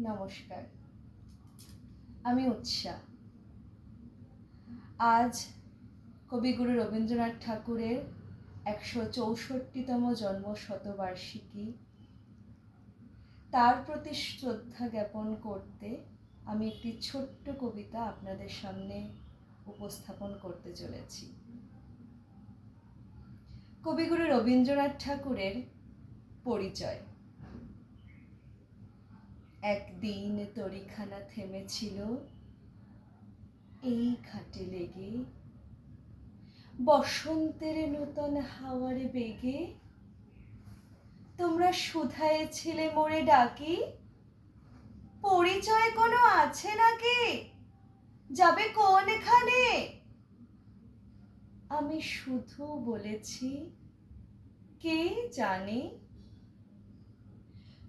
নমস্কার। আমি উৎসা। আজ কবিগুরু রবীন্দ্রনাথ ঠাকুরের একশো চৌষট্টিতম জন্ম শতবার্ষিকী তার প্রতি শ্রদ্ধা জ্ঞাপন করতে আমি একটি ছোট্ট কবিতা আপনাদের সামনে উপস্থাপন করতে চলেছি। কবিগুরু রবীন্দ্রনাথ ঠাকুরের পরিচয়। একদিন তরিখানা থেমেছিল। এই খাটে লেগে, বসন্তের নূতন হাওয়ার বেগে, তোমরা শুধায় ছেলে মোরে ডাকি। পরিচয় কোনো আছে নাকি? যাবে কোনখানে? আমি শুধু বলেছি, কে জানে?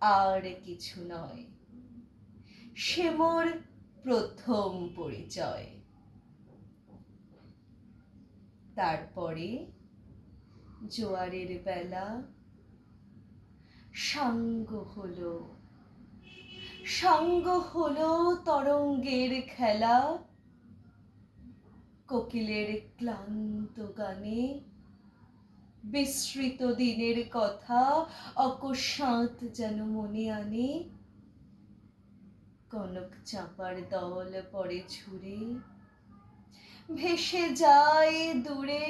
আর কিছু নয়। সে মোর প্রথম পরিচয়। তারপরে জোয়ারের বেলা সাঙ্গ হলো। সাঙ্গ হলো তরঙ্গের খেলা। কোকিলের ক্লান্ত গানে বিস্মৃত দিনের কথা অকস্মাৎ যেন মনে আনে। কনক চাঁপার দল পড়ে ঝুরে ভেসে যায় দূরে।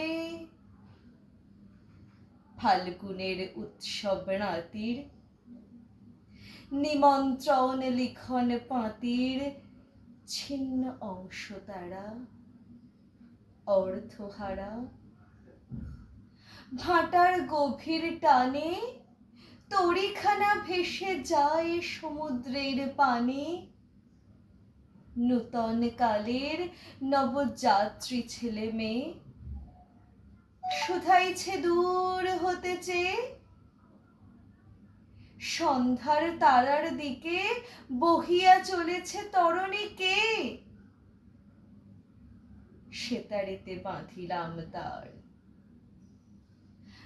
ফাল্গুনের উৎসব রাতির, নিমন্ত্রণ লিখন পাতির ছিন্ন অংশ তারা অর্থহারা ভাটার গভীর টানে তরিখানা ভেসে যায় সমুদ্রের পানে। নূতন কালের নবযাত্রী ছেলে মেয়ে, শুধাইছে দূর হতে চেয়ে। সন্ধ্যার তারার দিকে বহিয়া চলেছে তরণী কে? সেতারেতে বাঁধিলাম তার।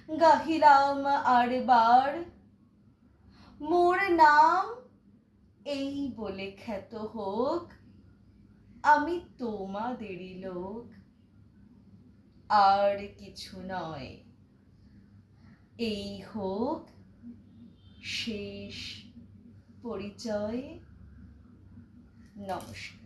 গাহিলাম আর বার। মোর নাম এই বলে খ্যাত হোক, আমি তোমাদেরই লোক। আর কিছু নয়, এই হোক শেষ পরিচয়। নমস্কার।